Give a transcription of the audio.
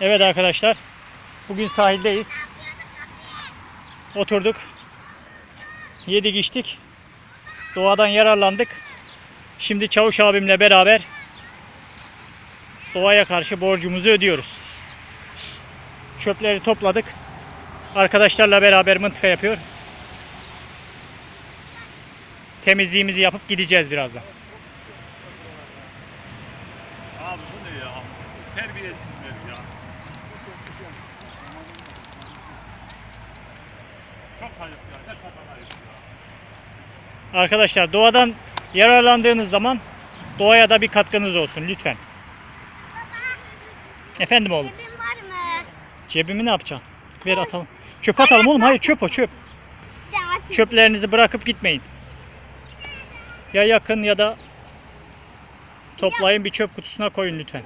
Evet arkadaşlar. Bugün sahildeyiz. Oturduk. Yedik içtik. Doğadan yararlandık. Şimdi Çavuş abimle beraber doğaya karşı borcumuzu ödüyoruz. Çöpleri topladık. Arkadaşlarla beraber mıntıka yapıyor. Temizliğimizi yapıp gideceğiz birazdan. Abi bu ne ya? Terbiyesizler ya. Arkadaşlar doğadan yararlandığınız zaman doğaya da bir katkınız olsun lütfen. Efendim oğlum. Cebin var mı? Cebimi ne yapacağım? Ver atalım. Çöp atalım oğlum. Hayır çöp o çöp. Çöplerinizi bırakıp gitmeyin. Ya yakın ya da toplayın bir çöp kutusuna koyun lütfen.